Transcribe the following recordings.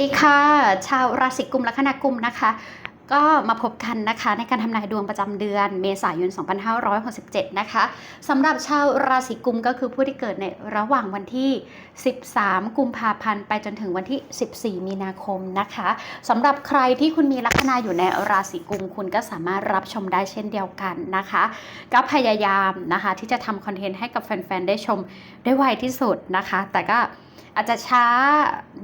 ดีค่ะ ชาวราศีกุมและคณะกุมนะคะ ก็มาพบกันนะคะในการทำนายดวงประจำเดือนเมษายน 2567 นะคะสำหรับชาวราศีกุมก็คือผู้ที่เกิดในระหว่างวันที่ 13 กุมภาพันธ์ไปจนถึงวันที่ 14 มีนาคมนะคะสำหรับใครที่คุณมีลัคนาอยู่ในราศีกุมคุณก็สามารถรับชมได้เช่นเดียวกันนะคะ ก็พยายามนะคะที่จะทำคอนเทนต์ให้กับแฟนๆได้ชมได้ไวที่สุดนะคะ แต่ก็ อาจจะช้า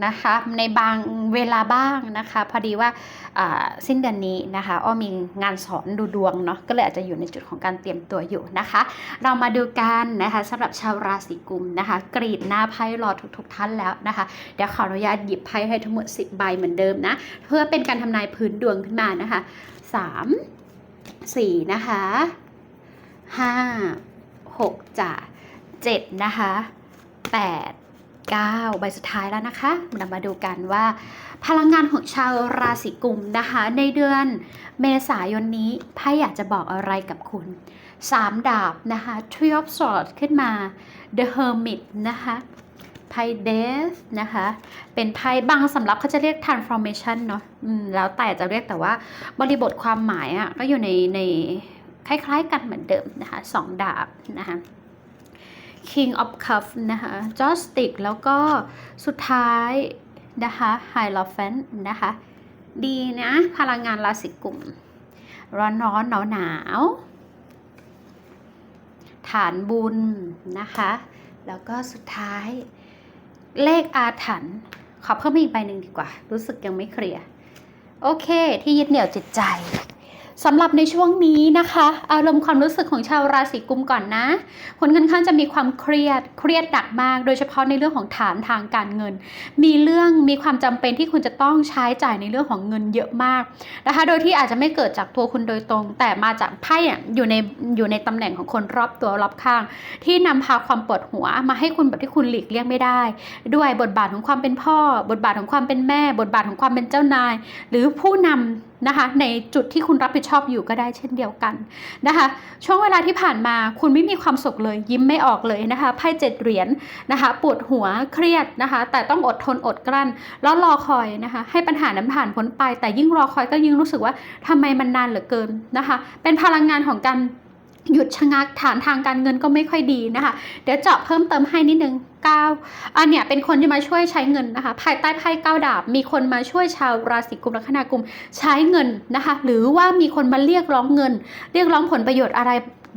นะคะในบางเวลาบ้างนะคะ พอดีว่าสิ้นเดือนนี้นะคะอ้อมีงานสอนดูดวงเนาะก็เลยอาจจะอยู่ในจุดของการเตรียมตัวอยู่นะคะ เรามาดูกันนะคะสำหรับชาวราศีกุมนะคะ กรีดหน้าไพ่รอทุกๆท่านแล้วนะคะเดี๋ยวขออนุญาตหยิบไพ่ให้ทั้งหมด 10 ใบเหมือนเดิมนะเพื่อเป็นการทำนายพื้นดวงขึ้นมานะคะ 3 4 นะคะ 5 6จ้ะ7นะคะ 8 9 ใบสุดท้ายแล้วนะคะเรามาดูกันว่า พลังงานของชาวราศีกุมนะคะ ในเดือนเมษายนนี้ไพ่อยากจะบอกอะไรกับคุณ 3 ดาบนะคะ Tree of Swords ขึ้นมา The Hermit นะคะไพ่ Death นะคะ เป็นไพ่บางสำรับเขาจะเรียก transformation เนาะแล้วแต่จะเรียกแต่ว่าบริบทความหมายอะ่ะก็อยู่ในในคล้ายๆกันเหมือนเดิมนะคะสองดาบนะคะ King of Cup นะคะ Joystick แล้วก็สุดท้ายนะคะ Hierophant นะคะ ดีนะ พลังงานราศีกลุ่ม ร้อนร้อนหนาวหนาวฐานบุญนะคะ แล้วก็สุดท้ายเลขอาถรรพ์ขอเพิ่มอีกใบหนึ่งดีกว่า รู้สึกยังไม่เคลียร์ โอเค ที่ยึดเหนี่ยวจิตใจ สำหรับในช่วงนี้นะคะ อารมณ์ความรู้สึกของชาวราศีกุมก่อนนะคนค่อนข้างจะมีความเครียดเครียดหนักมาก โดยเฉพาะในเรื่องของฐานทางการเงิน มีเรื่องมีความจำเป็นที่คุณจะต้องใช้จ่ายในเรื่องของเงินเยอะมากนะคะ โดยที่อาจจะไม่เกิดจากตัวคุณโดยตรง แต่มาจากไพ่อยู่ในอยู่ในตำแหน่งของคนรอบตัวรอบข้าง ที่นำพาความปวดหัวมาให้คุณแบบที่คุณหลีกเลี่ยงไม่ได้ ด้วยบทบาทของความเป็นพ่อ บทบาทของความเป็นแม่ บทบาทของความเป็นเจ้านาย หรือผู้นำ นะคะในจุดที่คุณรับผิดชอบอยู่ก็ได้เช่นเดียวกันนะคะช่วงเวลาที่ผ่านมาคุณไม่มีความสุขเลยยิ้มไม่ออกเลยนะคะไพ่เจ็ดเหรียญนะคะปวดหัวเครียดนะคะ แต่ต้องอดทนอดกลั้น แล้วรอคอยนะคะ ให้ปัญหานั้นผ่านพ้นไป แต่ยิ่งรอคอยก็ยิ่งรู้สึกว่าทำไมมันนานเหลือเกินนะคะ เป็นพลังงานของการ หยุดชะงักฐานทางการเงินก็ไม่ค่อยดีนะคะ เดี๋ยวเจาะเพิ่มเติมให้นิดนึง9อันเนี้ยเป็นคนที่มาช่วยใช้เงินนะคะ ภายใต้ไพ่เก้าดาบ มีคนมาช่วยชาวราศีกุมลัคนากุมใช้เงินนะคะ หรือว่ามีคนมาเรียกร้องเงิน เรียกร้องผลประโยชน์อะไร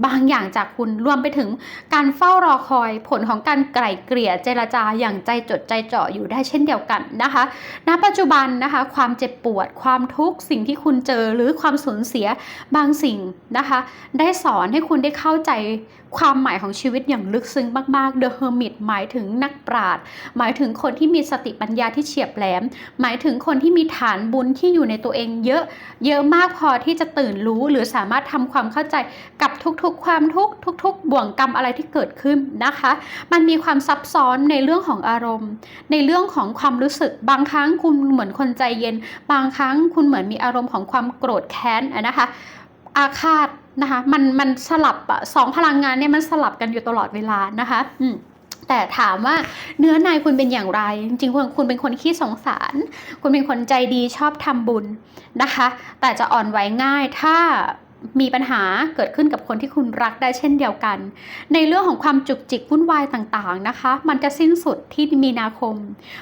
บางอย่างจากคุณรวมไปถึงการเฝ้ารอคอยผลของการไกล่เกลี่ยเจรจาอย่างใจจดใจเจาะอยู่ได้เช่นเดียวกันนะคะ ณ ปัจจุบันนะคะ ความเจ็บปวดความทุกข์สิ่งที่คุณเจอหรือความสูญเสียบางสิ่งนะคะ ได้สอนให้คุณได้เข้าใจ ความหมายของชีวิตอย่างลึกซึ้งมากๆ The Hermit หมายถึงนักปราชญ์หมายถึงคนที่มีสติปัญญาที่เฉียบแหลม หมายถึงคนที่มีฐานบุญที่อยู่ในตัวเองเยอะ เยอะมากพอที่จะตื่นรู้หรือสามารถทำความเข้าใจกับทุกๆ ความทุกข์ทุก ๆ บ่วงกรรมอะไรที่เกิดขึ้นนะคะ มันมีความซับซ้อนในเรื่องของอารมณ์ ในเรื่องของความรู้สึกบางครั้งคุณเหมือนคนใจเย็น บางครั้งคุณเหมือนมีอารมณ์ของความโกรธแค้นนะคะ อาฆาตนะคะมันมันสลับอะสองพลังงานเนี่ยมันสลับกันอยู่ตลอดเวลานะคะอืมแต่ถามว่าเนื้อในคุณเป็นอย่างไร จริงๆคุณคุณเป็นคนขี้สงสาร คุณเป็นคนใจดีชอบทำบุญนะคะ แต่จะอ่อนไหวง่ายถ้า มีปัญหาเกิดขึ้นกับคนที่คุณรักได้เช่นเดียวกัน ในเรื่องของความจุกจิกวุ่นวายต่างๆนะคะ มันจะสิ้นสุดที่มีนาคม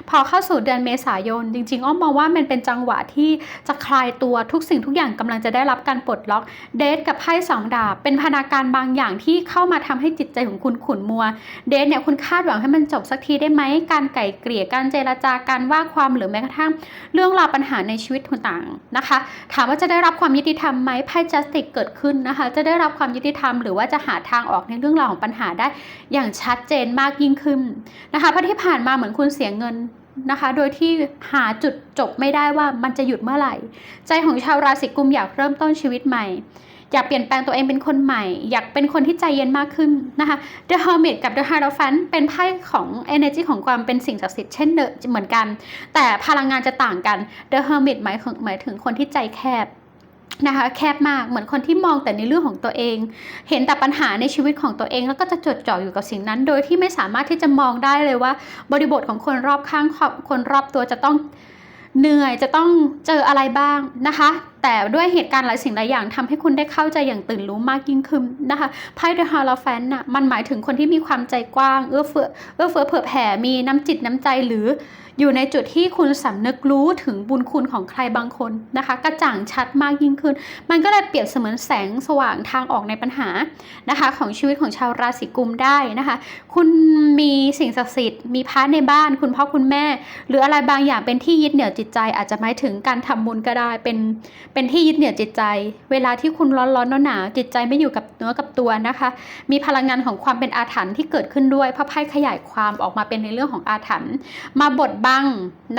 พอเข้าสู่เดือนเมษายน จริงๆ อ้อมมองว่ามันเป็นจังหวะที่จะคลายตัวทุกสิ่งทุกอย่างกำลังจะได้รับการปลดล็อกเดทกับไพ่สองดาบ เป็นพนาการบางอย่างที่เข้ามาทำให้จิตใจของคุณขุ่นมัว เดทเนี่ยคุณคาดหวังให้มันจบสักทีได้ไหมการไก่เกลี่ยการเจรจาการว่าความหรือแม้กระทั่ง เรื่องราวปัญหาในชีวิตต่างๆนะคะ ถามว่าจะได้รับความยุติธรรมไหมไพ่จัสติกเกิดขึ้นนะคะ จะได้รับความยุติธรรมหรือว่าจะหาทางออกในเรื่องราวของปัญหาได้อย่างชัดเจนมากยิ่งขึ้นนะคะเพราะที่ผ่านมาเหมือนคุณเสียเงินนะคะ โดยที่หาจุดจบไม่ได้ว่ามันจะหยุดเมื่อไหร่ ใจของชาวราศีกุมอยากเริ่มต้นชีวิตใหม่ อยากเปลี่ยนแปลงตัวเองเป็นคนใหม่ อยากเป็นคนที่ใจเย็นมากขึ้นนะคะ The Hermit กับ The Hierophant เป็นไพ่ของ energy ของความเป็นสิ่งศักดิ์สิทธิ์เช่นเดิมเหมือนกัน แต่พลังงานจะต่างกัน The Hermit หมายถึงหมายถึงคนที่ใจแคบ นะคะแคบมากเหมือนคนที่มองแต่ในเรื่องของตัวเอง เห็นแต่ปัญหาในชีวิตของตัวเอง แล้วก็จะจดจ่ออยู่กับสิ่งนั้น โดยที่ไม่สามารถที่จะมองได้เลยว่า บริบทของคนรอบข้างคนรอบตัวจะต้องเหนื่อยจะต้องเจออะไรบ้างนะคะ แต่ด้วยเหตุการณ์หลายสิ่งหลายอย่างทำให้คุณได้เข้าใจอย่างตื่นรู้มากยิ่งขึ้นนะคะไพ่ The Hierophant น่ะมันหมายถึงคนที่มีความใจกว้าง เอื้อเฟื้อเอื้อเฟื้อเผื่อแผ่มีน้ำจิตน้ำใจหรืออยู่ในจุดที่คุณสำนึกรู้ถึงบุญคุณของใครบางคนนะคะ กระจ่างชัดมากยิ่งขึ้น มันก็เลยเปรียบเสมือนแสงสว่างทางออกในปัญหานะคะ ของชีวิตของชาวราศีกุมได้นะคะ คุณมีสิ่งศักดิ์สิทธิ์มีพระในบ้าน คุณพ่อคุณแม่ หรืออะไรบางอย่างเป็นที่ยึดเหนี่ยวจิตใจ อาจจะหมายถึงการทำบุญก็ได้เป็นเป็นที่ยึดเหนี่ยวจิตใจ เวลาที่คุณร้อนร้อนหนาวจิตใจไม่อยู่กับเนื้อกับตัวนะคะ มีพลังงานของความเป็นอาถรรพ์ที่เกิดขึ้นด้วยเพราะไพ่ขยายความออกมาเป็นในเรื่องของอาถรรพ์มาบดบัง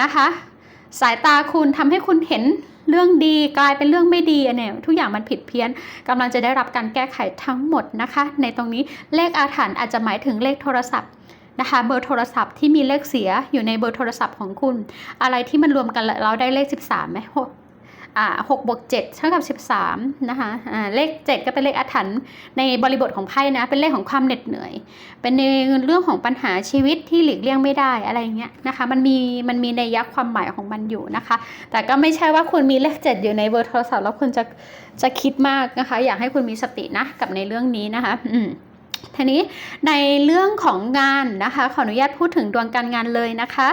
นะคะ สายตาคุณทำให้คุณเห็นเรื่องดีกลายเป็นเรื่องไม่ดีเนี่ยทุกอย่างมันผิดเพี้ยนกำลังจะได้รับการแก้ไขทั้งหมดนะคะ ในตรงนี้เลขอาถรรพ์อาจจะหมายถึงเลขโทรศัพท์นะคะเบอร์โทรศัพท์ที่มีเลขเสียอยู่ในเบอร์โทรศัพท์ของคุณ อะไรที่มันรวมกันแล้วได้เลข 13ไหม หกบวกเจ็ดเท่ากับ13นะคะอ่าเลข7ก็เป็นเลขอาถรรพ์ในบริบทของไพ่นะ เป็นเลขของความเหน็ดเหนื่อย เป็นในเรื่องของปัญหาชีวิตที่หลีกเลี่ยงไม่ได้อะไรเงี้ยนะคะ มันมีมันมีในยักษ์ความหมายของมันอยู่นะคะ แต่ก็ไม่ใช่ว่าคุณมีเลขเจ็ดอยู่ในเบอร์โทรศัพท์แล้วคุณจะจะคิดมากนะคะ อยากให้คุณมีสตินะกับในเรื่องนี้นะคะ อืมทีนี้ในเรื่องของงานนะคะ ขออนุญาตพูดถึงดวงการงานเลยนะคะ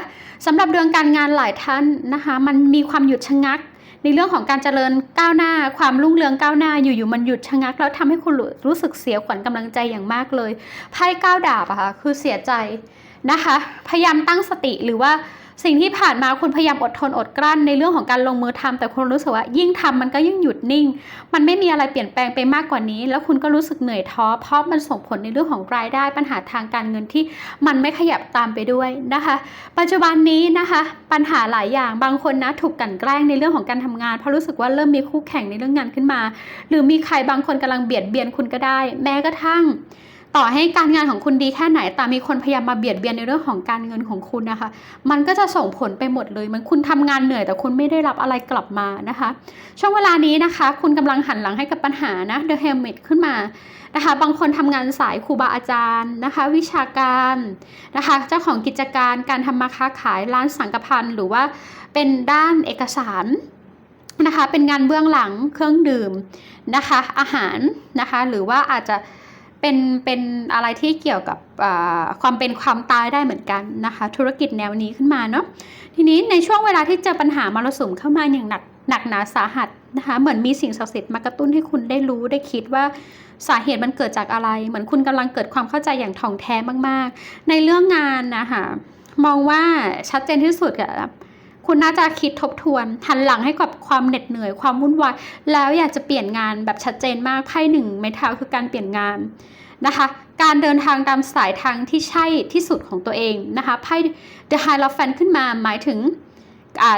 สำหรับดวงการงานหลายท่านนะคะ มันมีความหยุดชะงัก ในเรื่องของการเจริญก้าวหน้า ความรุ่งเรืองก้าวหน้าอยู่ๆมันหยุดชะงัก แล้วทำให้คุณรู้สึกเสียขวัญกำลังใจอย่างมากเลยไพ่ก้าวดาบอะค่ะคือเสียใจนะคะ พยายามตั้งสติหรือว่า สิ่งที่ผ่านมาคุณพยายามอดทนอดกลั้นในเรื่องของการลงมือทำแต่คุณรู้สึกว่ายิ่งทำมันก็ยิ่งหยุดนิ่ง มันไม่มีอะไรเปลี่ยนแปลงไปมากกว่านี้ แล้วคุณก็รู้สึกเหนื่อยท้อเพราะมันส่งผลในเรื่องของรายได้ปัญหาทางการเงินที่มันไม่ขยับตามไปด้วยนะคะ ปัจจุบันนี้นะคะ ปัญหาหลายอย่างบางคนนะถูกกันแกล้งในเรื่องของการทำงาน เพราะรู้สึกว่าเริ่มมีคู่แข่งในเรื่องงานขึ้นมา หรือมีใครบางคนกำลังเบียดเบียนคุณก็ได้ แม้กระทั่ง ต่อให้การงานของคุณดีแค่ไหน แต่มีคนพยายามมาเบียดเบียนในเรื่องของการเงินของคุณนะคะ มันก็จะส่งผลไปหมดเลยเหมันคุณทำงานเหนื่อยแต่คุณไม่ได้รับอะไรกลับมานะคะ ช่วงเวลานี้นะคะ คุณกำลังหันหลังให้กับปัญหานะ The Hermit ขึ้นมานะคะ บางคนทำงานสายครูบาอาจารย์นะคะ วิชาการนะคะ เจ้าของกิจการการทำมาค้าขายร้านสังกพันหรือว่าเป็นด้านเอกสารนะคะ เป็นงานเบื้องหลังเครื่องดื่มนะคะ อาหารนะคะ หรือว่าอาจจะ เป็นเป็นอะไรที่เกี่ยวกับความเป็นความตายได้เหมือนกันนะคะ ธุรกิจแนวนี้ขึ้นมาเนาะทีนี้ในช่วงเวลาที่เจอปัญหามรสุมเข้ามาอย่างหนักหนักหนาสาหัสนะคะเหมือนมีสิ่งศักดิ์สิทธิ์มากระตุ้นให้คุณได้รู้ได้คิดว่าสาเหตุมันเกิดจากอะไร เหมือนคุณกำลังเกิดความเข้าใจอย่างถ่องแท้มาก ๆ ในเรื่องงานนะคะมองว่าชัดเจนที่สุดอะ คุณน่าจะคิดทบทวนหันหลังให้กับความเหน็ดเหนื่อยความวุ่นวายแล้วอยากจะเปลี่ยนงานแบบชัดเจนมากไพ่หนึ่งไม้เท้าคือการเปลี่ยนงานนะคะ การเดินทางตามสายทางที่ใช่ที่สุดของตัวเองนะคะไพ่ The Hierophant ขึ้นมาหมายถึง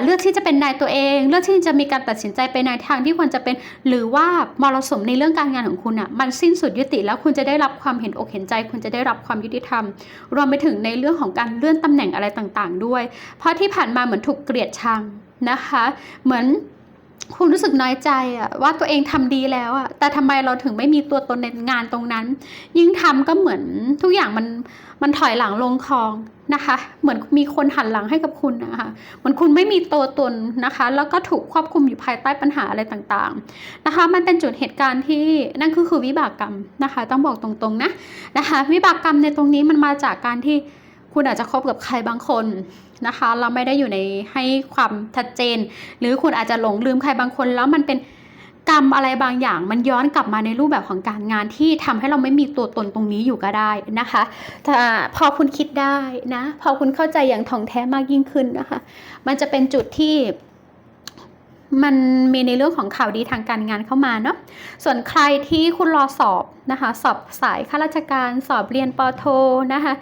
เลือกที่จะเป็นนายตัวเอง เลือกที่จะมีการตัดสินใจไปในทางที่ควรจะเป็น หรือว่ามรสุมในเรื่องการงานของคุณอะมันสิ้นสุดยุติแล้วคุณจะได้รับความเห็นอกเห็นใจ คุณจะได้รับความยุติธรรม รวมไปถึงในเรื่องของการเลื่อนตำแหน่งอะไรต่างๆ ด้วย เพราะที่ผ่านมาเหมือนถูกเกลียดชังนะคะ เหมือน คุณรู้สึกน้อยใจอะว่าตัวเองทำดีแล้วอะแต่ทำไมเราถึงไม่มีตัวตนในงานตรงนั้น ยิ่งทำก็เหมือนทุกอย่างมันมันถอยหลังลงคลองนะคะ เหมือนมีคนหันหลังให้กับคุณนะคะเหมือนคุณไม่มีตัวตนนะคะ แล้วก็ถูกควบคุมอยู่ภายใต้ปัญหาอะไรต่างๆนะคะ มันเป็นจุดเหตุการณ์ที่นั่นก็คือวิบากกรรมนะคะ ต้องบอกตรงๆนะนะคะ วิบากกรรมในตรงนี้มันมาจากการที่คุณอาจจะคบกับใครบางคน นะคะเราไม่ได้อยู่ในให้ความชัดเจน หรือคุณอาจจะหลงลืมใครบางคน แล้วมันเป็นกรรมอะไรบางอย่าง มันย้อนกลับมาในรูปแบบของการงานที่ทำให้เราไม่มีตัวตนตรงนี้อยู่ก็ได้นะคะแต่พอคุณคิดได้นะ พอคุณเข้าใจอย่างท่องแท้มากยิ่งขึ้นนะคะ มันจะเป็นจุดที่ มันมีในเรื่องของข่าวดีทางการงานเข้ามาเนาะส่วนใครที่คุณรอสอบนะคะ สอบสายข้าราชการสอบเรียนปโทนะคะ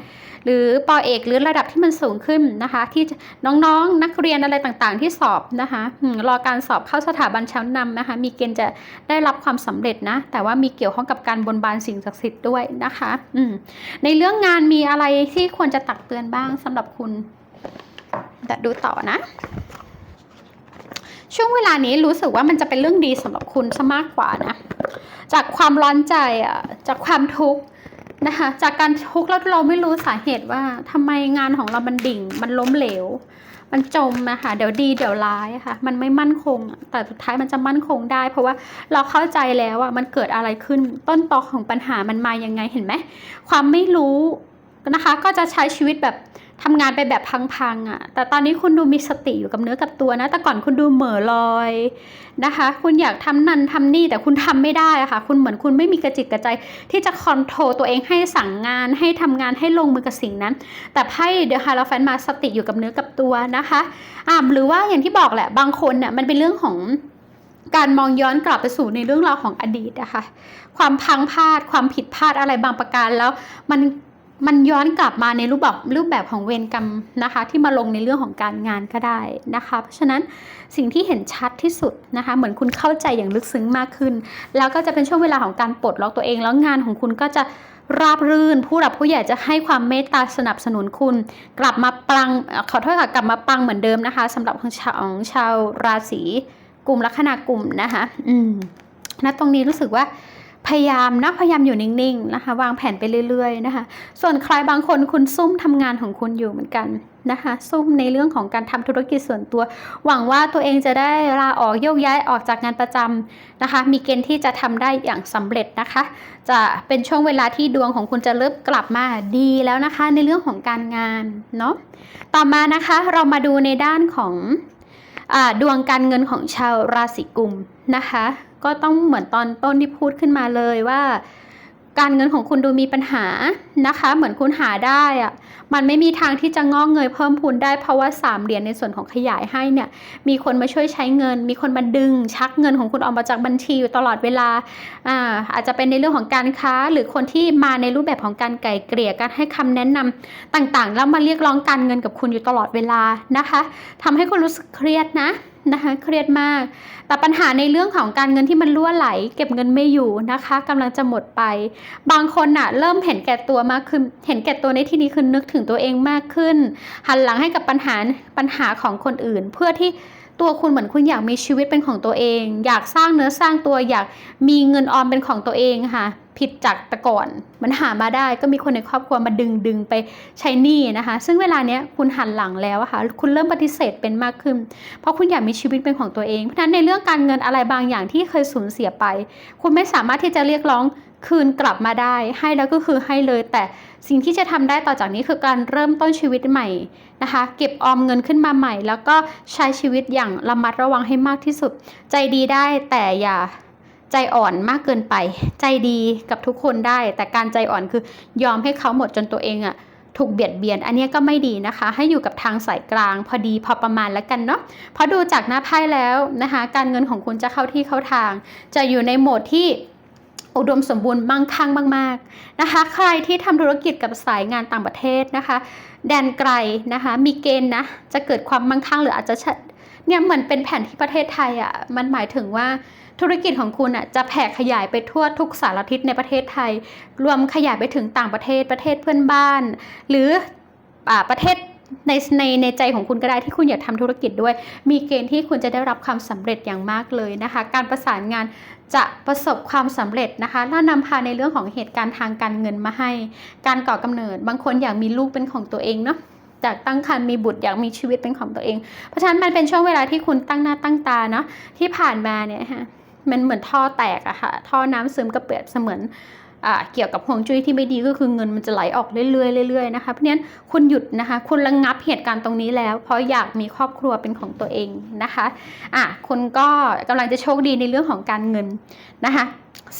หรือปอเอกหรือระดับที่มันสูงขึ้นนะคะ ที่น้องๆ นักเรียนอะไรต่างๆ ที่สอบนะคะรอการสอบเข้าสถาบันชั้นนำนะคะ มีเกณฑ์จะได้รับความสำเร็จนะ แต่ว่ามีเกี่ยวข้องกับการบนบานสิ่งศักดิ์สิทธิ์ด้วยนะคะอืในเรื่องงานมีอะไรที่ควรจะตักเตือนบ้างสำหรับคุณดูต่อนะ ช่วงเวลานี้รู้สึกว่ามันจะเป็นเรื่องดีสำหรับคุณซะมากกว่านะ จากความร้อนใจอะจากความทุกข์นะคะ จากการทุกข์แล้วเราไม่รู้สาเหตุว่าทำไมงานของเรามันดิ่ง มันล้มเหลว มันจมอะคะเดี๋ยวดีเดี๋ยวร้ายค่ะ มันไม่มั่นคง แต่สุดท้ายมันจะมั่นคงได้ เพราะว่าเราเข้าใจแล้วอะมันเกิดอะไรขึ้นต้นตอของปัญหามันมายังไงเห็นไหมความไม่รู้นะคะ ก็จะใช้ชีวิตแบบ ทำงานไปแบบพังๆอะ่ะ แต่ตอนนี้คุณดูมีสติอยู่กับเนื้อกับตัวนะ แต่ก่อนคุณดูเหม่อลอยนะคะ คุณอยากทำนั่นทำนี่แต่คุณทำไม่ได้อะค่ะ คุณเหมือนคุณไม่มีกระจิตกระใจ ที่จะคอนโทรลตัวเองให้สั่งงานให้ทำงานให้ลงมือกับสิ่งนั้น แต่ไพ่เดอะฮาราฟันมาสติอยู่กับเนื้อกับตัวนะคะอ่าหรือว่าอย่างที่บอกแหละบางคนเนี่ยมันเป็นเรื่องของการมองย้อนกลับไปสู่ในเรื่องราวของอดีตนะคะ ความพังพลาด ความผิดพลาดอะไรบางประการแล้วมัน มันย้อนกลับมาในรูปแบบรูปแบบของเวรกรรมนะคะ ที่มาลงในเรื่องของการงานก็ได้นะคะ เพราะฉะนั้นสิ่งที่เห็นชัดที่สุดนะคะ เหมือนคุณเข้าใจอย่างลึกซึ้งมากขึ้น แล้วก็จะเป็นช่วงเวลาของการปลดล็อกตัวเอง แล้วงานของคุณก็จะราบรื่น ผู้หลักผู้ใหญ่จะให้ความเมตตาสนับสนุนคุณ กลับมาปังขอโทษค่ะกลับมาปังเหมือนเดิมนะคะสำหรับของชาวของชาวราศีกลุ่มลัคนากลุ่มนะคะ อืมณตรงนี้รู้สึกว่า พยายามนะพยายามอยู่นิ่งๆนะคะ วางแผนไปเรื่อยๆนะคะ ส่วนใครบางคนคุณซุ่มทำงานของคุณอยู่เหมือนกันนะคะ ซุ่มในเรื่องของการทำธุรกิจส่วนตัว หวังว่าตัวเองจะได้ลาออกโยกย้ายออกจากงานประจำนะคะ มีเกณฑ์ที่จะทำได้อย่างสำเร็จนะคะ จะเป็นช่วงเวลาที่ดวงของคุณจะเริ่มกลับมาดีแล้วนะคะ ในเรื่องของการงานเนาะต่อมานะคะเรามาดูในด้านของ ดวงการเงินของชาวราศีกุมนะคะ ก็ต้องเหมือนตอนต้นที่พูดขึ้นมาเลยว่า การเงินของคุณดูมีปัญหานะคะ เหมือนคุณหาได้อะมันไม่มีทางที่จะงอกเงยเพิ่มพูนได้เพราะว่าสามเหรียญในส่วนของขยายให้เนี่ย มีคนมาช่วยใช้เงิน มีคนมาดึง ชักเงินของคุณออกมาจากบัญชีอยู่ตลอดเวลาอ่าอาจจะเป็นในเรื่องของการค้า หรือคนที่มาในรูปแบบของการไก่เกลี่ยการให้คำแนะนำต่างๆ แล้วมาเรียกร้องการเงินกับคุณอยู่ตลอดเวลานะคะทำให้คุณรู้สึกเครียดนะ นะคะเครียดมาก แต่ปัญหาในเรื่องของการเงินที่มันล่วไหล เก็บเงินไม่อยู่นะคะกำลังจะหมดไป บางคนอะเริ่มเห็นแก่ตัวมากขึ้น เห็นแก่ตัวในที่นี้คือนึกถึงตัวเองมากขึ้น หันหลังให้กับปัญหาปัญหาของคนอื่น เพื่อที่ ตัวคุณเหมือนคุณอยากมีชีวิตเป็นของตัวเอง อยากสร้างเนื้อสร้างตัวอยากมีเงินออมเป็นของตัวเองค่ะ ผิดจากแต่ก่อน มันหามาได้ก็มีคนในครอบครัวมาดึงดึงไปใช้หนี้นะคะ ซึ่งเวลาเนี้ยคุณหันหลังแล้วค่ะ คุณเริ่มปฏิเสธเป็นมากขึ้น เพราะคุณอยากมีชีวิตเป็นของตัวเอง เพราะฉะนั้นในเรื่องการเงินอะไรบางอย่างที่เคยสูญเสียไป คุณไม่สามารถที่จะเรียกร้อง คืนกลับมาได้ ให้แล้วก็คือให้เลย แต่สิ่งที่จะทำได้ต่อจากนี้คือการเริ่มต้นชีวิตใหม่นะคะ เก็บออมเงินขึ้นมาใหม่ แล้วก็ใช้ชีวิตอย่างระมัดระวังให้มากที่สุด ใจดีได้แต่อย่าใจอ่อนมากเกินไป ใจดีกับทุกคนได้ แต่การใจอ่อนคือยอมให้เขาหมดจนตัวเองอะถูกเบียดเบียน อันนี้ก็ไม่ดีนะคะ ให้อยู่กับทางสายกลาง พอดีพอประมาณแล้วกันเนาะเพราะดูจากหน้าไพ่แล้วนะคะ การเงินของคุณจะเข้าที่เข้าทาง จะอยู่ในโหมดที่ อุดมสมบูรณ์มั่งคั่งมากๆนะคะ ใครที่ทำธุรกิจกับสายงานต่างประเทศนะคะ แดนไกลนะคะ มีเกณฑ์นะ จะเกิดความมั่งคั่งหรืออาจจะเนี่ยเหมือนเป็นแผนที่ประเทศไทยอะ่ะ มันหมายถึงว่าธุรกิจของคุณอะจะแผ่ขยายไปทั่วทุกสารทิศในประเทศไทย รวมขยายไปถึงต่างประเทศประเทศเพื่อนบ้าน หรืออประเทศในในในใจของคุณก็ได้ที่คุณอยากทำธุรกิจด้วย มีเกณฑ์ที่คุณจะได้รับความสำเร็จอย่างมากเลยนะคะ การประสานงาน จะประสบความสำเร็จนะคะและนำพาในเรื่องของเหตุการณ์ทางการเงินมาให้ การก่อกำเนิด บางคนอยากมีลูกเป็นของตัวเองเนาะจากตั้งครรภ์มีบุตรอยากมีชีวิตเป็นของตัวเอง เพราะฉะนั้นมันเป็นช่วงเวลาที่คุณตั้งหน้าตั้งตาเนาะที่ผ่านมาเนี่ยฮะมันเหมือนท่อแตกอะค่ะท่อน้ำซึมกระเปียดเสมือน เกี่ยวกับห่วงจุ้ยที่ไม่ดีก็คือเงินมันจะไหลออกเรื่อยๆเรื่อยๆนะคะเพราะฉะนั้นคุณหยุดนะคะ คุณระงงับเหตุการณ์ตรงนี้แล้ว เพราะอยากมีครอบครัวเป็นของตัวเองนะคะอะคุณก็กำลังจะโชคดีในเรื่องของการเงินนะคะ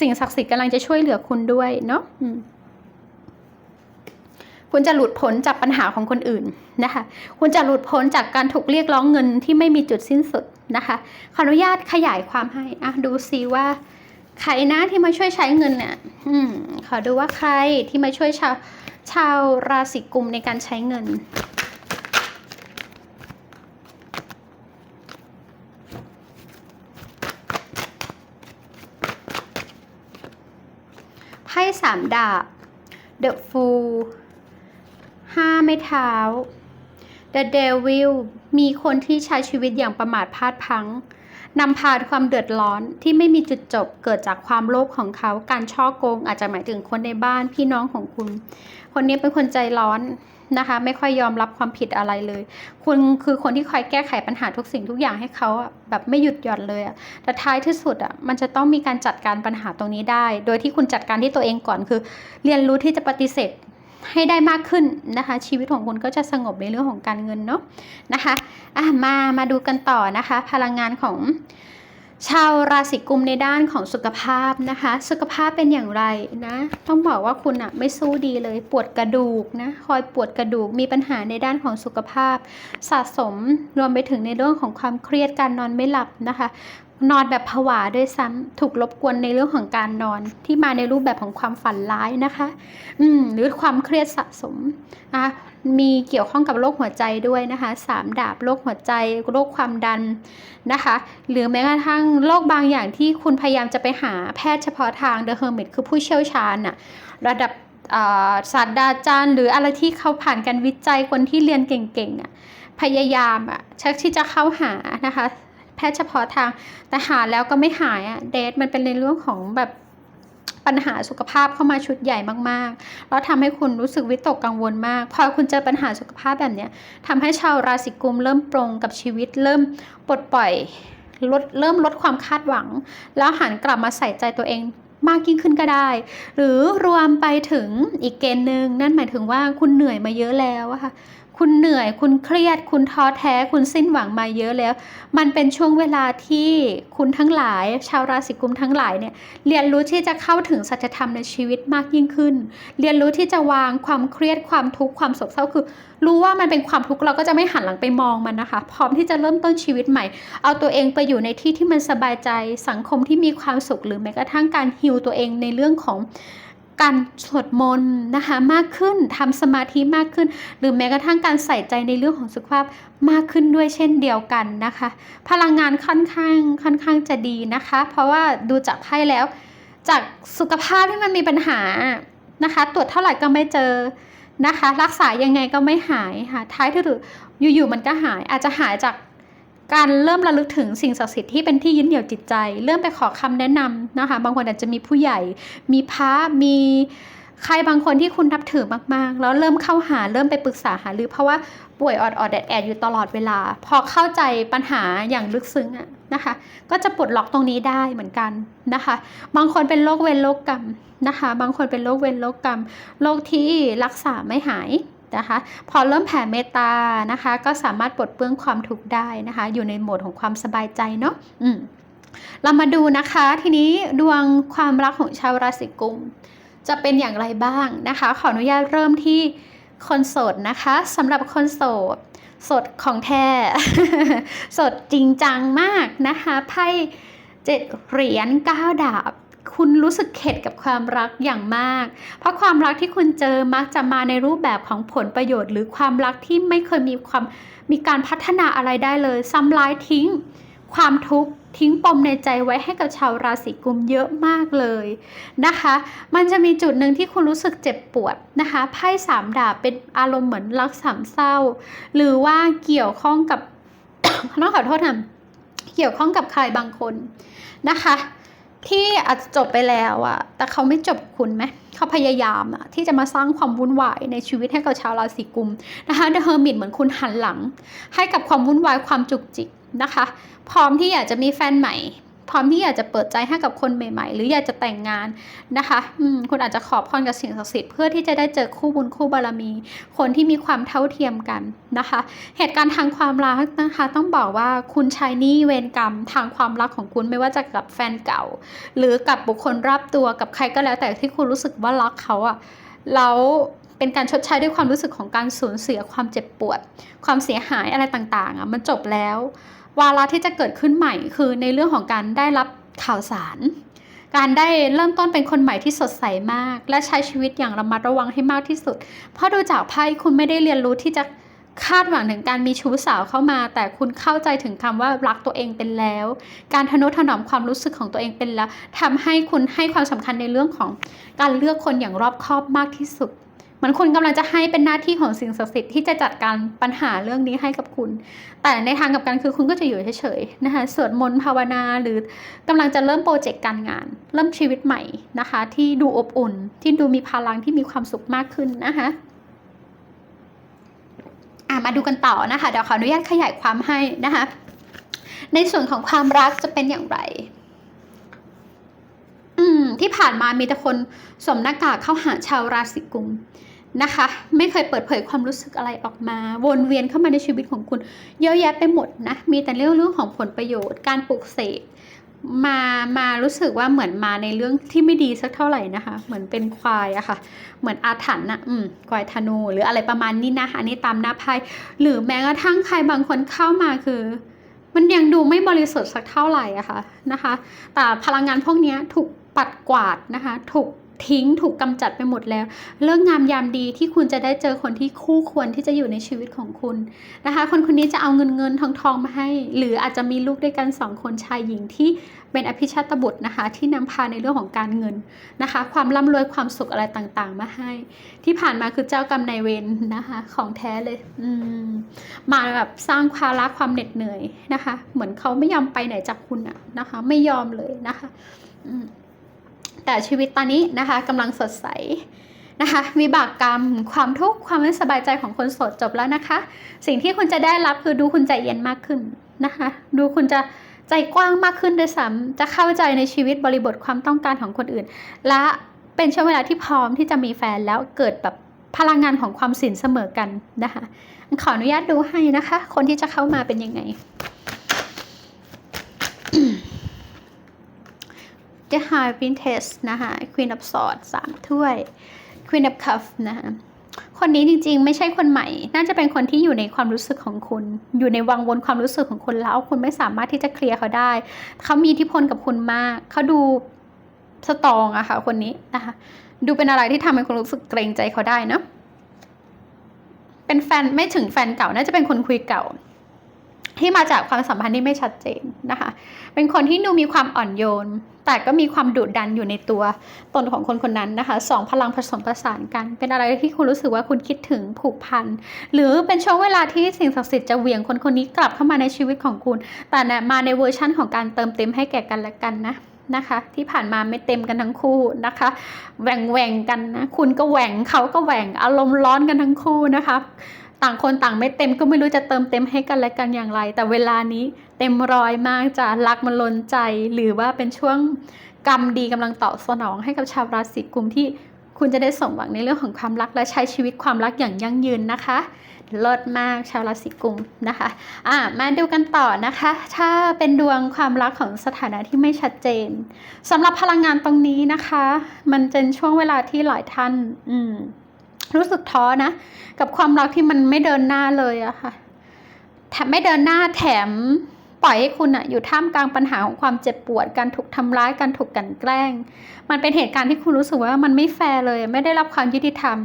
สิ่งศักดิ์สิทธิ์กำลังจะช่วยเหลือคุณด้วยเนาะคุณจะหลุดพ้นจากปัญหาของคนอื่นนะคะ คุณจะหลุดพ้นจากการถูกเรียกร้องเงินที่ไม่มีจุดสิ้นสุดนะคะ ขออนุญาตขยายความให้อะดูซิว่า ใครนะที่มาช่วยใช้เงินเนี่ยอืมขอดูว่าใครที่มาช่วยชาวชาวราศีกุมในการใช้เงิน ไพ่สามดาบ The Fool ห้าไม้เท้า The Devil มีคนที่ใช้ชีวิตอย่างประมาทพลาดพลั้ง นำพาความเดือดร้อนที่ไม่มีจุดจบเกิดจากความโลภของเขาการช่อโกง อาจจะหมายถึงคนในบ้านพี่น้องของคุณ คนนี้เป็นคนใจร้อนนะคะ ไม่ค่อยยอมรับความผิดอะไรเลย คุณคือคนที่คอยแก้ไขปัญหาทุกสิ่งทุกอย่างให้เขาแบบไม่หยุดหย่อนเลยแต่ท้ายที่สุดอะมันจะต้องมีการจัดการปัญหาตรงนี้ได้ โดยที่คุณจัดการที่ตัวเองก่อนคือ เรียนรู้ที่จะปฏิเสธ ให้ได้มากขึ้นนะคะ ชีวิตของคุณก็จะสงบในเรื่องของการเงินเนาะนะคะอะมามาดูกันต่อนะคะ พลังงานของชาวราศีกุมในด้านของสุขภาพนะคะ สุขภาพเป็นอย่างไรนะ ต้องบอกว่าคุณอะไม่สู้ดีเลย ปวดกระดูกนะ คอยปวดกระดูก มีปัญหาในด้านของสุขภาพ สะสมรวมไปถึงในเรื่องของความเครียดการนอนไม่หลับนะคะ นอนแบบผวาด้วยซ้ำถูกรบกวนในเรื่องของการนอนที่มาในรูปแบบของความฝันร้ายนะคะ อืมหรือความเครียดสะสมนะคะมีเกี่ยวข้องกับโรคหัวใจด้วยนะคะสามดาบโรคหัวใจโรคความดันนะคะ หรือแม้กระทั่งโรคบางอย่างที่คุณพยายามจะไปหาแพทย์เฉพาะทาง The Hermit คือผู้เชี่ยวชาญน่ะระดับศาสตราจารย์ หรืออะไรที่เขาผ่านการวิจัยคนที่เรียนเก่งๆอะพยายามอะชักที่จะเข้าหานะคะ ทย์เฉพาะทาง แต่หาแล้วก็ไม่หายอะเดทมันเป็นในเรื่องของแบบปัญหาสุขภาพเข้ามาชุดใหญ่มากๆ แล้วทำให้คุณรู้สึกวิตกกังวลมาก พอคุณเจอปัญหาสุขภาพแบบเนี้ยทำให้ชาวราศีกุมเริ่มปรงกับชีวิต เริ่มปลดปล่อยลดเริ่มลดความคาดหวัง แล้วหันกลับมาใส่ใจตัวเองมากยิ่งขึ้นก็ได้ หรือรวมไปถึงอีกเกณฑ์หนึ่งนั่นหมายถึงว่าคุณเหนื่อยมาเยอะแล้วอะค่ะ คุณเหนื่อย คุณเครียด คุณท้อแท้ คุณสิ้นหวังมาเยอะแล้ว มันเป็นช่วงเวลาที่คุณทั้งหลาย ชาวราศีกุมทั้งหลายเนี่ยเรียนรู้ที่จะเข้าถึงสัจธรรมในชีวิตมากยิ่งขึ้น เรียนรู้ที่จะวางความเครียดความทุกข์ความโศกเศร้าคือ รู้ว่ามันเป็นความทุกข์เราก็จะไม่หันหลังไปมองมันนะคะ พร้อมที่จะเริ่มต้นชีวิตใหม่ เอาตัวเองไปอยู่ในที่ที่มันสบายใจ สังคมที่มีความสุขหรือแม้กระทั่งการฮิวตัวเองในเรื่องของ การสวดมนต์นะคะมากขึ้นทำสมาธิมากขึ้น หรือแม้กระทั่งการใส่ใจในเรื่องของสุขภาพมากขึ้นด้วยเช่นเดียวกันนะคะ พลังงานค่อนข้างค่อนข้างจะดีนะคะ เพราะว่าดูจากไพ่แล้ว จากสุขภาพที่มันมีปัญหานะคะ ตรวจเท่าไหร่ก็ไม่เจอนะคะ รักษายังไงก็ไม่หายค่ะท้ายที่สุดอยู่ๆมันก็หายอาจจะหายจาก การเริ่มระลึกถึงสิ่งศักดิ์สิทธิ์ที่เป็นที่ยึดเหนี่ยวจิตใจ เริ่มไปขอคำแนะนำนะคะ บางคนอาจจะมีผู้ใหญ่ มีพระมีใครบางคนที่คุณนับถือมากๆ แล้วเริ่มเข้าหาเริ่มไปปรึกษาหารือเพราะว่าป่วยออดๆแอดอยู่ตลอดเวลา พอเข้าใจปัญหาอย่างลึกซึ้งอะนะคะ ก็จะปลดล็อกตรงนี้ได้เหมือนกันนะคะ บางคนเป็นโรคเวรโรคกรรมนะคะ บางคนเป็นโรคเวรโรคกรรมโรคที่รักษาไม่หาย นะคะ พอเริ่มแผ่เมตตานะคะ ก็สามารถปลดเปลื้องความทุกข์ได้นะคะ อยู่ในโหมดของความสบายใจเนาะอืมเรามาดูนะคะทีนี้ดวงความรักของชาวราศีกุม จะเป็นอย่างไรบ้างนะคะ ขออนุญาตเริ่มที่คนโสดนะคะสำหรับคนโสดสดของแท้สดจริงจังมากนะคะไพ่เจ็ดเหรียญเก้าดาบ คุณรู้สึกเข็ดกับความรักอย่างมาก เพราะความรักที่คุณเจอมักจะมาในรูปแบบของผลประโยชน์ หรือความรักที่ไม่เคยมีความมีการพัฒนาอะไรได้เลย ซ้ำร้ายทิ้ง ความทุกข์ทิ้งปมในใจไว้ให้กับชาวราศีกุมเยอะมากเลยนะคะ มันจะมีจุดหนึ่งที่คุณรู้สึกเจ็บปวดนะคะ ไพ่สามดาบเป็นอารมณ์เหมือนรักสามเศร้า หรือว่าเกี่ยวข้องกับต้องขอโทษนะเกี่ยวข้องกับใครบางคนนะคะ ที่อาจจะจบไปแล้วอะแต่เขาไม่จบกับคุณไหมเขาพยายามอะที่จะมาสร้างความวุ่นวายในชีวิตให้กับชาวราศีกุมนะคะเดอะเฮอร์มิตเหมือนคุณหันหลัง ให้กับความวุ่นวายความจุกจิกนะคะ พร้อมที่อยากจะมีแฟนใหม่ พร้อมที่อยากจะเปิดใจให้กับคนใหม่ ๆ หรืออยากจะแต่งงานนะคะคุณอาจจะขอพรกับสิ่งศักดิ์สิทธิ์เพื่อที่จะได้เจอคู่บุญคู่บารมี คนที่มีความเท่าเทียมกันนะคะ เหตุการณ์ทางความรักนะคะต้องบอกว่าคุณช้หนี้เวรกรรมทางความรักของคุณไม่ว่าจะกับแฟนเก่า หรือกับบุคคลรอบตัวกับใครก็แล้วแต่ที่คุณรู้สึกว่ารักเขาอะแล้วเป็นการชดใช้ด้วยความรู้สึกของการสูญเสียความเจ็บปวด ความเสียหายอะไรต่างๆอะมันจบแล้ว วาระที่จะเกิดขึ้นใหม่ คือในเรื่องของการได้รับข่าวสาร การได้เริ่มต้นเป็นคนใหม่ที่สดใสมาก และใช้ชีวิตอย่างระมัดระวังให้มากที่สุด เพราะดูจากไพ่คุณไม่ได้เรียนรู้ที่จะคาดหวังถึงการมีชู้สาวเข้ามา แต่คุณเข้าใจถึงคำว่ารักตัวเองเป็นแล้ว การทนุถนอมความรู้สึกของตัวเองเป็นแล้วทำให้คุณให้ความสำคัญในเรื่องของการเลือกคนอย่างรอบคอบมากที่สุด เหมันคุณกำลังจะให้เป็นหน้าที่ของสิ่งศักดิ์สิทธิ์ที่จะจัดการปัญหาเรื่องนี้ให้กับคุณ แต่ในทางกับกันคือคุณก็จะอยู่เฉยๆนะคะสวดมนต์ภาวนาหรือกำลังจะเริ่มโปรเจกต์การงาน เริ่มชีวิตใหม่นะคะ ที่ดูอบอุ่น ที่ดูมีพลังที่มีความสุขมากขึ้นนะคะอะมาดูกันต่อนะคะเดี๋ยวขออนุญาตขยายความให้นะคะในส่วนของความรักจะเป็นอย่างไร อืม ที่ผ่านมามีแต่คนสวมหน้ากากเข้าหาชาวราศีกุม นะคะ ไม่เคยเปิดเผยความรู้สึกอะไรออกมา วนเวียนเข้ามาในชีวิตของคุณ เยอะแยะไปหมดนะ มีแต่เรื่องเรื่องของผลประโยชน์ การปลุกเสกมามารู้สึกว่าเหมือนมาในเรื่องที่ไม่ดีสักเท่าไหร่นะคะ เหมือนเป็นควายอะค่ะ เหมือนอาถรรพ์นะอืมควายธนู หรืออะไรประมาณนี้นะอันนี้ตามหน้าไพ่หรือแม้กระทั่งใครบางคนเข้ามาคือ มันยังดูไม่บริสุทธิ์สักเท่าไหร่อะค่ะนะคะ แต่พลังงานพวกนี้ถูกปัดกวาดนะคะ ถูก ทิ้งถูกกำจัดไปหมดแล้วเรื่องงามยามดีที่คุณจะได้เจอคนที่คู่ควรที่จะอยู่ในชีวิตของคุณนะคะ คนคนนี้จะเอาเงินเงินทองทองมาให้ หรืออาจจะมีลูกด้วยกันสองคนชายหญิงที่เป็นอภิชาตบุตรนะคะ ที่นำพาในเรื่องของการเงินนะคะ ความร่ำรวยความสุขอะไรต่างๆ มาให้ ที่ผ่านมาคือเจ้ากรรมนายเวรนะคะของแท้เลยอืมมาแบบสร้างภาระความเหน็ดเหนื่อยนะคะ เหมือนเขาไม่ยอมไปไหนจากคุณอะนะคะ ไม่ยอมเลยนะคะ อืม แต่ชีวิตตอนนี้นะคะกำลังสดใสนะคะวิบากกรรม ความทุกข์ความไม่สบายใจของคนโสดจบแล้วนะคะ สิ่งที่คุณจะได้รับคือดูคุณใจเย็นมากขึ้นนะคะ ดูคุณจะใจกว้างมากขึ้นด้วยซ้ำจะเข้าใจในชีวิตบริบทความต้องการของคนอื่น และเป็นช่วงเวลาที่พร้อมที่จะมีแฟนแล้วเกิดแบบพลังงานของความสินเสมอกันนะคะ ขออนุญาตดูให้นะคะ คนที่จะเข้ามาเป็นยังไง The High Princess นะคะ Queen of Swords สามถ้วย Queen of Cups นะคะคนนี้จริงๆ ไม่ใช่คนใหม่ น่าจะเป็นคนที่อยู่ในความรู้สึกของคุณ อยู่ในวังวนความรู้สึกของคุณแล้วคุณไม่สามารถที่จะเคลียร์เขาได้ เขามีอิทธิพลกับคุณมาก เขาดูสตรองอะค่ะ คนนี้นะคะ ดูเป็นอะไรที่ทำให้คุณรู้สึกเกรงใจเขาได้เนาะ เป็นแฟนไม่ถึงแฟนเก่า น่าจะเป็นคนคุยเก่า ที่มาจากความสัมพันธ์ที่ไม่ชัดเจนนะคะ เป็นคนที่ดูมีความอ่อนโยน แต่ก็มีความดุดันอยู่ในตัวตนของคนคนนั้นนะคะสองพลังผสมผสานกัน เป็นอะไรที่คุณรู้สึกว่าคุณคิดถึงผูกพัน หรือเป็นช่วงเวลาที่สิ่งศักดิ์สิทธิ์จะเหวี่ยงคนคนนี้กลับเข้ามาในชีวิตของคุณ แต่นะมาในเวอร์ชั่นของการเติมเต็มให้แก่กันและกันนะนะคะที่ผ่านมาไม่เต็มกันทั้งคู่นะคะแหว่งแหว่งกันนะคุณก็แหว่งเขาก็แหว่งอารมณ์ร้อนกันทั้งคู่นะคะ ต่างคนต่างไม่เต็มก็ไม่รู้จะเติมเต็มให้กันและกันอย่างไร แต่เวลานี้เต็มร้อยมากจะรักมันล้นใจ หรือว่าเป็นช่วงกรรมดีกำลังตอบสนองให้กับชาวราศีกุมที่คุณจะได้สมหวังในเรื่องของความรักและใช้ชีวิตความรักอย่างยั่งยืนนะคะเลิศมากชาวราศีกุมนะคะอะมาดูกันต่อนะคะ ถ้าเป็นดวงความรักของสถานะที่ไม่ชัดเจนสำหรับพลังงานตรงนี้นะคะ มันเป็นช่วงเวลาที่หลายท่าน อืม รู้สึกท้อนะ กับความรักที่มันไม่เดินหน้าเลยอะค่ะแถมไม่เดินหน้าแถมปล่อยให้คุณอะอยู่ท่ามกลางปัญหาของความเจ็บปวด การถูกทำร้ายการถูกกลันแกล้ง มันเป็นเหตุการณ์ที่คุณรู้สึกว่ามันไม่แฟร์เลย ไม่ได้รับความยุติธรรม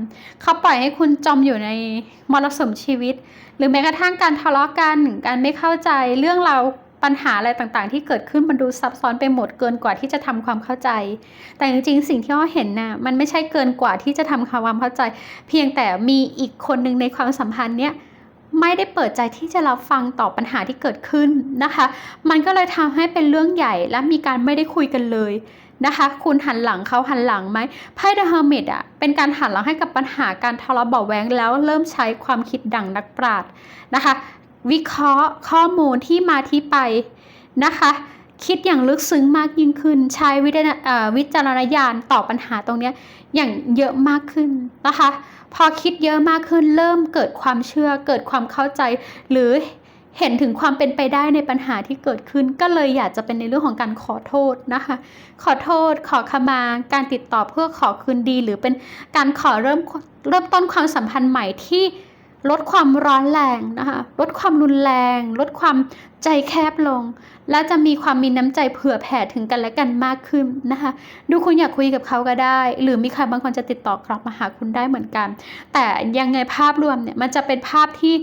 เขาปล่อยให้คุณจมอยู่ในมรสุมชีวิต หรือแม้กระทั่งการทะเลาะกันการไม่เข้าใจเรื่องราว ปัญหาอะไรต่างๆ ที่เกิดขึ้นมันดูซับซ้อนไปหมดเกินกว่าที่จะทำความเข้าใจ แต่จริงๆ สิ่งที่อ้อเห็นน่ะมันไม่ใช่เกินกว่าที่จะทำความเข้าใจ เพียงแต่มีอีกคนหนึ่งในความสัมพันธ์เนี้ยไม่ได้เปิดใจที่จะรับฟังต่อปัญหาที่เกิดขึ้นนะคะ มันก็เลยทำให้เป็นเรื่องใหญ่และมีการไม่ได้คุยกันเลยนะคะ คุณหันหลังเขาหันหลังไหมไพ่เดอะเฮอร์มิตอะเป็นการหันหลังให้กับปัญหาการทะเลาะเบาะแวงแล้วเริ่มใช้ความคิดดังนักปราชญ์นะคะ วิเคราะห์ข้อมูลที่มาที่ไปนะคะ คิดอย่างลึกซึ้งมากยิ่งขึ้น ใช้วิจารณวิจารณญาณต่อปัญหาตรงนี้อย่างเยอะมากขึ้นนะคะ พอคิดเยอะมากขึ้น เริ่มเกิดความเชื่อ เกิดความเข้าใจ หรือเห็นถึงความเป็นไปได้ในปัญหาที่เกิดขึ้น ก็เลยอยากจะเป็นในเรื่องของการขอโทษนะคะ ขอโทษ ขอขมา การติดต่อเพื่อขอคืนดี หรือเป็นการขอเริ่มเริ่มต้นความสัมพันธ์ใหม่ที่ ลดความร้อนแรงนะคะลดความรุนแรง ลดความใจแคบลง และจะมีความมีน้ำใจเผื่อแผ่ถึงกันและกันมากขึ้นนะคะดูคุณอยากคุยกับเขาก็ได้ หรือมีใครบางคนจะติดต่อกลับมาหาคุณได้เหมือนกัน แต่ยังไงภาพรวมเนี่ยมันจะเป็นภาพที่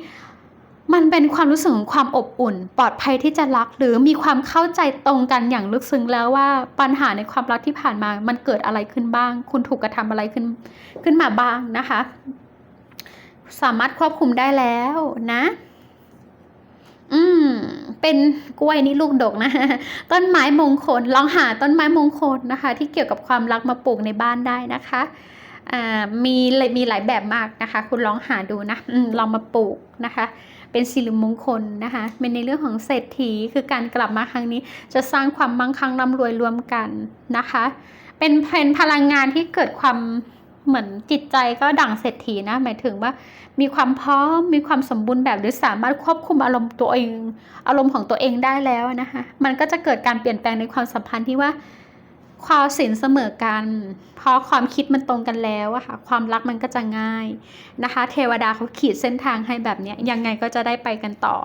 มันเป็นความรู้สึกของความอบอุ่น ปลอดภัยที่จะรัก หรือมีความเข้าใจตรงกันอย่างลึกซึ้งแล้วว่าปัญหาในความรักที่ผ่านมา มันเกิดอะไรขึ้นบ้าง คุณถูกกระทำอะไรขึ้นขึ้นมาบ้างนะคะ สามารถควบคุมได้แล้วนะ อืม เป็นกล้วยนี่ลูกดกนะ ต้นไม้มงคล ลองหาต้นไม้มงคลนะคะ ที่เกี่ยวกับความรักมาปลูกในบ้านได้นะคะอ่ามีมีหลายแบบมากนะคะ คุณลองหาดูนะอลองมาปลูกนะคะ เป็นสิริมงคลนะคะเป็นในเรื่องของเศรษฐีคือการกลับมาครั้งนี้ จะสร้างความมั่งคั่งร่ำรวยรวมกันนะคะ เป็นเพนพลังงานที่เกิดความ เหมือนจิตใจก็ดั่งเศรษฐีนะ หมายถึงว่ามีความพร้อมมีความสมบูรณ์แบบหรือสามารถควบคุมอารมณ์ตัวเอง อารมณ์ของตัวเองได้แล้วนะคะมันก็จะเกิดการเปลี่ยนแปลงในความสัมพันธ์ที่ว่าความสินเสมอกัน เพราะความคิดมันตรงกันแล้วอะค่ะความรักมันก็จะง่ายนะคะ เทวดาเขาขีดเส้นทางให้แบบนี้ยยังไงก็จะได้ไปกันต่อ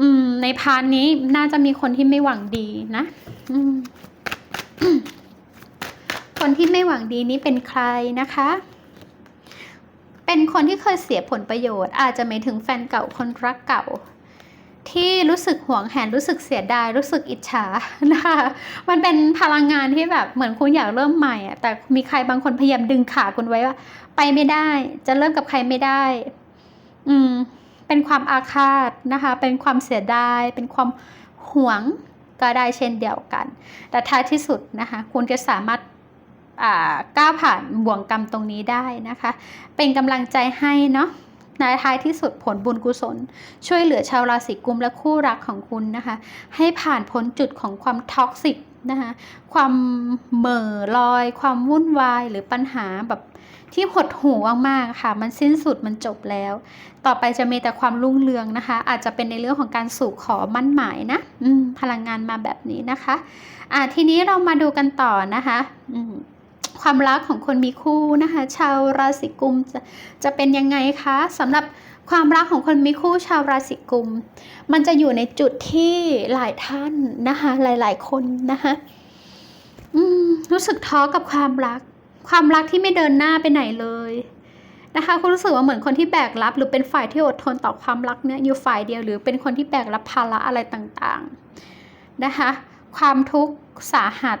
อืมในพานนี้น่าจะมีคนที่ไม่หวังดีนะ อืม คนที่ไม่หวังดีนี้เป็นใครนะคะ เป็นคนที่เคยเสียผลประโยชน์ อาจจะหมายถึงแฟนเก่าคนรักเก่า ที่รู้สึกหวงแหนรู้สึกเสียดาย รู้สึกอิจฉานะคะมันเป็นพลังงานที่แบบเหมือนคุณอยากเริ่มใหม่อะแต่มีใครบางคนพยายามดึงขาคุณไว้ว่า ไปไม่ได้ จะเริ่มกับใครไม่ได้ อืมเป็นความอาฆาตนะคะ เป็นความเสียดาย เป็นความหวงก็ได้เช่นเดียวกัน แต่ท้ายที่สุดนะคะ คุณจะสามารถ ก้าวผ่านบ่วงกรรมตรงนี้ได้นะคะ เป็นกำลังใจให้เนาะในท้ายที่สุดผลบุญกุศล ช่วยเหลือชาวราศีกุมและคู่รักของคุณนะคะ ให้ผ่านพ้นจุดของความท็อกซิกนะคะความเหม่อลอย ความวุ่นวายหรือปัญหาแบบที่หดหู่มากๆค่ะ มันสิ้นสุดมันจบแล้ว ต่อไปจะมีแต่ความรุ่งเรืองนะคะ อาจจะเป็นในเรื่องของการสู่ขอมั่นหมายนะพลังงานมาแบบนี้นะคะ อ่าทีนี้เรามาดูกันต่อนะคะ อืม ความรักของคนมีคู่นะคะ ชาวราศีกุมจะจะเป็นยังไงคะสำหรับความรักของคนมีคู่ชาวราศีกุม มันจะอยู่ในจุดที่หลายท่านนะคะ หลาย ๆ คนนะคะอืมรู้สึกท้อกับความรัก ความรักที่ไม่เดินหน้าไปไหนเลยนะคะคุณรู้สึกว่าเหมือนคนที่แบกรับ หรือเป็นฝ่ายที่อดทนต่อความรักเนี่ยอยู่ฝ่ายเดียว หรือเป็นคนที่แบกรับภาระอะไรต่างๆนะคะ ความทุกข์สาหัส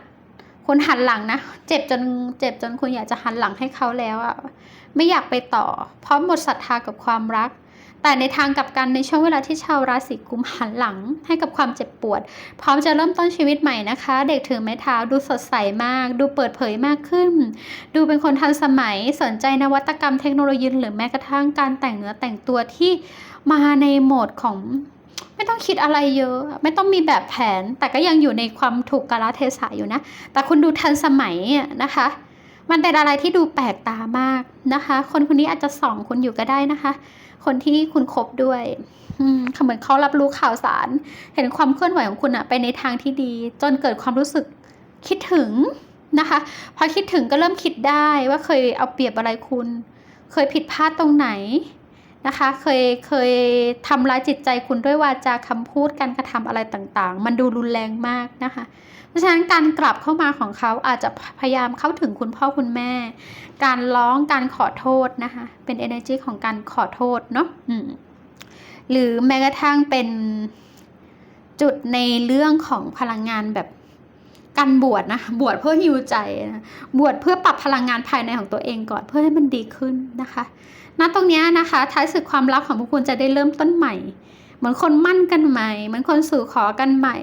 คุณหันหลังนะ เจ็บจนเจ็บจนคุณอยากจะหันหลังให้เขาแล้วอะไม่อยากไปต่อ เพราะหมดศรัทธากับความรัก แต่ในทางกลับกันในช่วงเวลาที่ชาวราศีกุมหันหลังให้กับความเจ็บปวด พร้อมจะเริ่มต้นชีวิตใหม่นะคะ เด็กถือไม้เท้าดูสดใสมาก ดูเปิดเผยมากขึ้น ดูเป็นคนทันสมัยสนใจนวัตกรรมเทคโนโลยีหรือแม้กระทั่งการแต่งเนื้อแต่งตัวที่มาในโหมดของ ไม่ต้องคิดอะไรเยอะ ไม่ต้องมีแบบแผน แต่ก็ยังอยู่ในความถูกกาลเทศะอยู่นะ แต่คุณดูทันสมัยอะนะคะ มันเป็นอะไรที่ดูแปลกตามากนะคะ คนคนนี้อาจจะส่องคุณอยู่ก็ได้นะคะ คนที่คุณคบด้วยอืมเหมือนเขารับรู้ข่าวสาร เห็นความเคลื่อนไหวของคุณอะไปในทางที่ดี จนเกิดความรู้สึกคิดถึงนะคะ พอคิดถึงก็เริ่มคิดได้ว่าเคยเอาเปรียบอะไรคุณ เคยผิดพลาดตรงไหน นะคะ เคยเคยทำร้ายจิตใจคุณด้วยวาจาคำพูดการกระทำอะไรต่างๆ มันดูรุนแรงมากนะคะ เพราะฉะนั้นการกลับเข้ามาของเขาอาจจะพยายามเข้าถึงคุณพ่อคุณแม่ การร้องการขอโทษนะคะ เป็น energy ของการขอโทษเนาะหรือแม้กระทั่งเป็นจุดในเรื่องของพลังงานแบบ การบวชนะบวชเพื่อฮิวใจนะบวชเพื่อปรับพลังงานภายในของตัวเองก่อนเพื่อให้มันดีขึ้นนะคะณตรงนี้นะคะ ท้ายสุดความรักของพวกคุณจะได้เริ่มต้นใหม่ เหมือนคนมั่นกันใหม่ เหมือนคนสู่ขอกันใหม่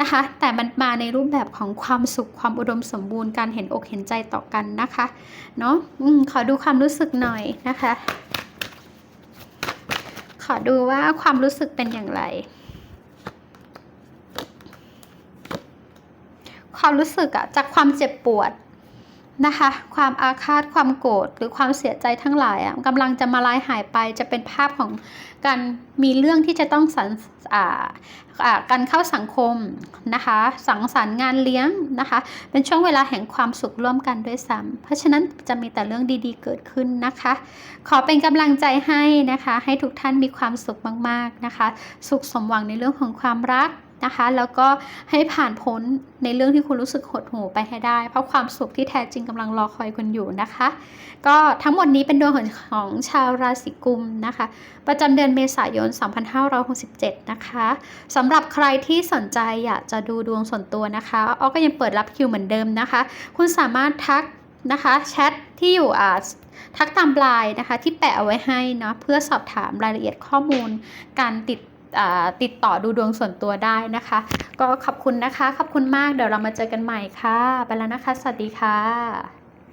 นะคะ แต่มันมาในรูปแบบของความสุขความอุดมสมบูรณ์การเห็นอกเห็นใจต่อกันนะคะเนาะอืมขอดูความรู้สึกหน่อยนะคะ ขอดูว่าความรู้สึกเป็นอย่างไร ความรู้สึกอะจากความเจ็บปวดนะคะ ความอาฆาตความโกรธหรือความเสียใจทั้งหลายอะกำลังจะมาลายหายไปจะเป็นภาพของการมีเรื่องที่จะต้องสันอ่าอ่าการเข้าสังคมนะคะ สังสรรค์งานเลี้ยงนะคะ เป็นช่วงเวลาแห่งความสุขร่วมกันด้วยซ้ำเพราะฉะนั้นจะมีแต่เรื่องดีๆเกิดขึ้นนะคะ ขอเป็นกำลังใจให้นะคะ ให้ทุกท่านมีความสุขมากๆนะคะ สุขสมหวังในเรื่องของความรัก นะคะ แล้วก็ให้ผ่านพ้นในเรื่องที่คุณรู้สึกหดหู่ไปให้ได้ เพราะความสุขที่แท้จริงกำลังรอคอยคุณอยู่นะคะ ก็ทั้งหมดนี้เป็นดวงของชาวราศีกุมนะคะ ประจำเดือนเมษายน 2567 นะคะสำหรับใครที่สนใจอยากจะดูดวงส่วนตัวนะคะอ้อก็ยังเปิดรับคิวเหมือนเดิมนะคะ คุณสามารถทักนะคะแชทที่อยู่อ่าทักตามไลน์นะคะ ที่แปะเอาไว้ให้เนาะเพื่อสอบถามรายละเอียดข้อมูลการติด ติดต่อดูดวงส่วนตัวได้นะคะ ก็ขอบคุณนะคะ ขอบคุณมากเดี๋ยวเรามาเจอกันใหม่ค่ะ ไปแล้วนะคะ สวัสดีค่ะ